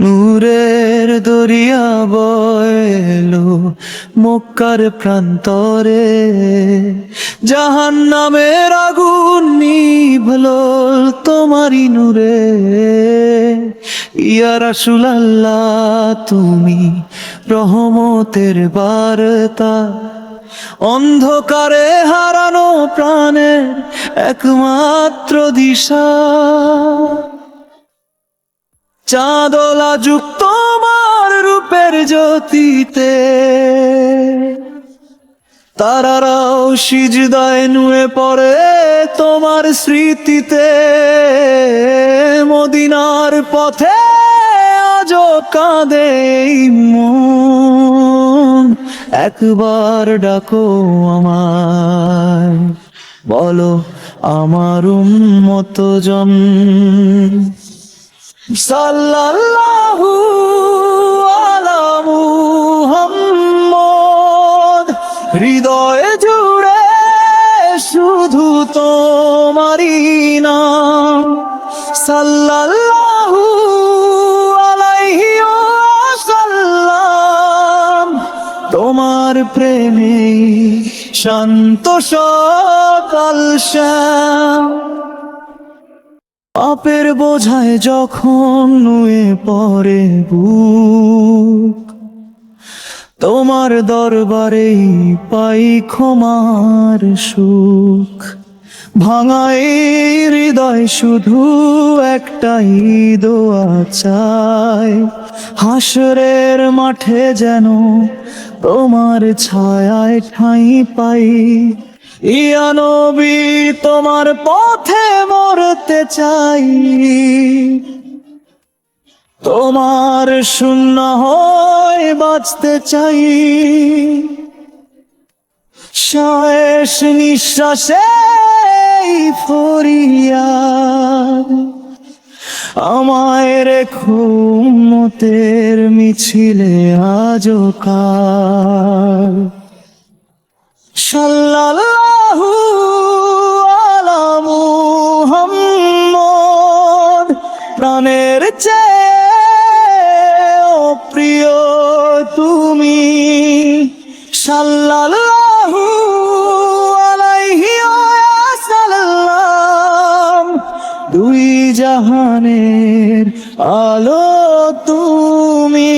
নূরের দরিয়া বয়লো মক্কার প্রান্তরে। জাহান নামের আগুন নিভল তোমারই নূরে। ইয়া রাসূলাল্লাহ, তুমি রহমতের বার্তা। অন্ধকারে হারানো প্রাণের একমাত্র দিশা। চাঁদলা যুক্ত তোমার রূপের জ্যোতিতে। তারারাও সিজদায় নুয়ে পড়ে তোমার স্মৃতিতে। মদিনার পথে আজ কাঁদে একবার ডাকো আমায়, বলো আমার মতো জন। সাল্লাল্লাহু আলা মুহাম্মদ। হৃদয়ে জুড়ে শুধু তোমারই নাম। সাল্লাল্লাহু আলাইহি ওয়াসাল্লাম। তোমার প্রেমে শান্ত সকাল শ্যাম। পাপের বোঝায় যখন নুয়ে পড়ে বুক। তোমার দরবারেই পাই ক্ষমার সুখ। ভাঙাই হৃদয় শুধু একটাই দোয়া চাই। হাসরের মাঠে যেন তোমার ছায়ায় ঠাঁই পাই। ইয়া নবী, তোমার পথে মরতে চাই। তোমার শূন্য হয় বাঁচতে চাই। শেষ নিঃশ্বাসে ফরিয়াদ আমায় রেখো মতের মিছিলে আজো কাল। সাল্লাল্লাহু প্রাণের চেয়ে প্রিয় তুমি। সাল্লাল্লাহু আলাইহি ওয়াসাল্লাম দুই জাহানের আলো তুমি।